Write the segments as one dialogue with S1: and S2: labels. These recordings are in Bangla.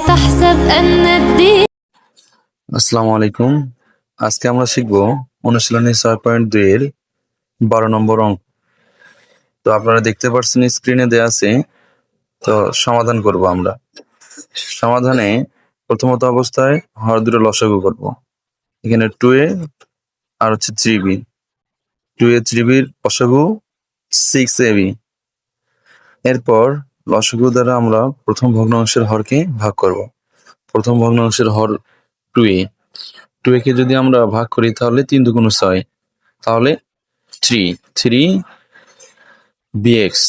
S1: تحسب أن الدين
S2: আসসালামু আলাইকুম আজকে আমরা শিখব অনুশীলনী ছয় পয়েন্ট দুই এর বারো নম্বর অঙ্ক তো আপনারা দেখতে পাচ্ছেন স্ক্রিনে দেওয়া আছে তো সমাধান করব আমরা সমাধানে প্রথমত অবস্থায় হর দুটো লসাগু করব এখানে টু এ আর হচ্ছে three B two A three বির লসাগু সিক্স এ বি এরপর লসাগু দ্বারা আমরা প্রথম ভগ্নাংশের হরকে ভাগ করব। প্রথম ভগ্নাংশের হর টু এ। টু কে যদি আমরা ভাগ করি তাহলে তিন দুগুণ ছয়। তাহলে থ্রি। থ্রি বিএক্স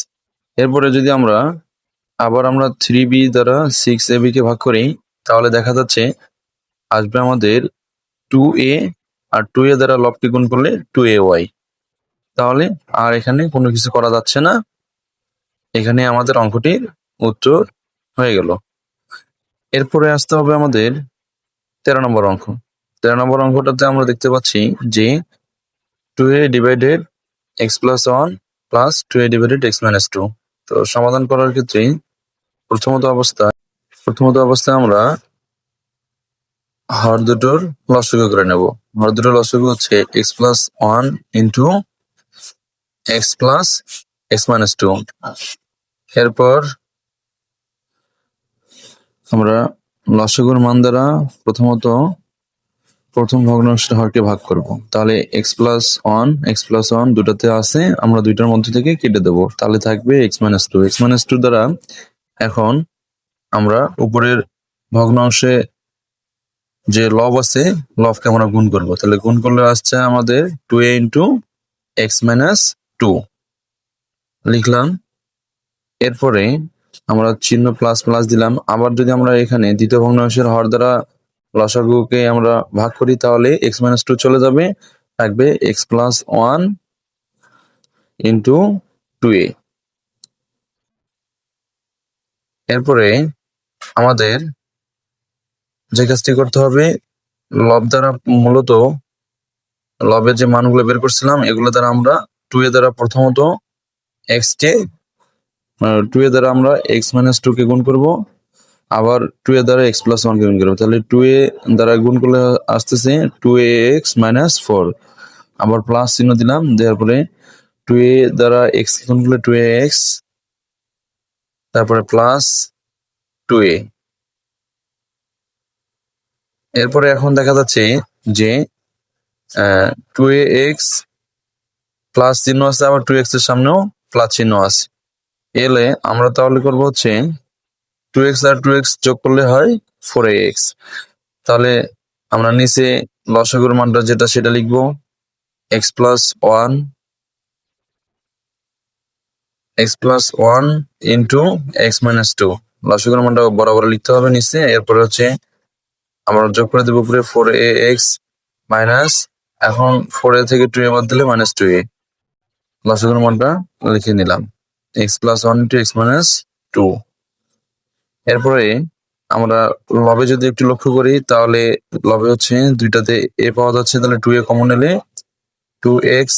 S2: এরপরে যদি আমরা আবার আমরা থ্রি বি দ্বারা সিক্স এ কে ভাগ করি, তাহলে দেখা যাচ্ছে আসবে আমাদের টু এ আর টু এ দ্বারা লবকে গুণ করলে টু এ ওয়াই। তাহলে আর এখানে কোনো কিছু করা যাচ্ছে না। এখানে আমাদের অঙ্কটির উত্তর হয়ে গেল। এরপরে আসতে হবে আমাদের তেরো নম্বর অঙ্ক। তেরো নম্বর অঙ্কটাতে আমরা দেখতে পাচ্ছি যে two A divided X plus one plus two A divided X minus two তো সমাধান করার ক্ষেত্রে প্রথমত অবস্থায় প্রথমত অবস্থায় আমরা হর দুটোর লসগু করে নেব। হর দুটোর লসগু হচ্ছে X plus one into X plus X minus two এরপর আমরা লসগুর মান দ্বারা প্রথমত প্রথম ভগ্নাংশের হরকে ভাগ করব। তাহলে X plus one X plus one দুটাতে আছে, আমরা দুইটার মধ্যে থেকে কেটে দেবো। তাহলে থাকবে X minus two X minus two দ্বারা এখন আমরা উপরের ভগ্নাংশে যে লব আছে, লবকে আমরা গুণ করব। তাহলে গুণ করলে আসছে আমাদের two A into X minus two লিখলাম। এরপরে আমরা চিহ্ন প্লাস প্লাস দিলাম। আবার যদি আমরা এখানে দ্বিতীয় ভগ্নাংশের হর দ্বারা লসাগুকে আমরা ভাগ করি, তাহলে এক্স মাইনাস টু চলে যাবে, থাকবে X plus one into two A এরপরে আমাদের যে কাজটি করতে হবে, লব দ্বারা মূলত লবের যে মানগুলো বের করছিলাম, এগুলো দ্বারা আমরা টু এ দ্বারা প্রথমত এক্স কে টু এ দ্বারা আমরা এক্স মাইনাস টু কে গুণ করব, আবার টু এ দ্বারা এক্স প্লাস ওয়ান কে গুণ করব। তাহলে টু এ দ্বারা গুণ করলে আসতেছে two A X minus four আবার প্লাস চিহ্ন দিলাম, দেওয়ার পরে টু এ দ্বারা এক্স গুণ করলে টু এ এক্স তারপরে প্লাস টু এ এরপরে এখন দেখা যাচ্ছে যে টু এ এক্স প্লাস চিহ্ন আছে, আবার টু এক্সের সামনেও প্লাস চিহ্ন আছে। এলে আমরা তাহলে করব হচ্ছে টু এক্স আর টু এক্স যোগ করলে হয় ফোর এক্স তাহলে আমরা নিচে লসাগুর মানটা যেটা সেটা লিখব X plus one X plus one into X minus two লসাগুর মানটা বরাবর লিখতে হবে নিচে, এরপরে হচ্ছে আমরা যোগ করে দেবো উপরে ফোর এ এক্স মাইনাস এখন ফোর এ থেকে টু এ বাদ দিলে মাইনাস টু এ লসাগুর মানটা লিখে নিলাম। X plus one into X minus two. এরপরে আমরা লবে যদি একটু লক্ষ্য করি, তাহলে লবে হচ্ছে দুইটাতে এ পাওয়া যাচ্ছে, তাহলে টু এ কমন এলে two x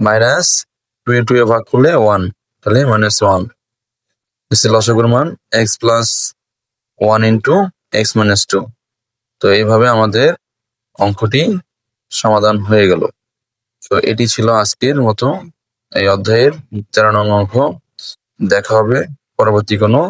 S2: minus two a two a ভাগ করলে ওয়ান তাহলে মাইনাস ওয়ান লসগুর মান x plus one into x minus two. তো এইভাবে আমাদের অঙ্কটি সমাধান হয়ে গেল। তো এটি ছিল আজকের মতো এই অধ্যায়ের তেরো নং অঙ্ক। দেখা হবে পরবর্তী কোনো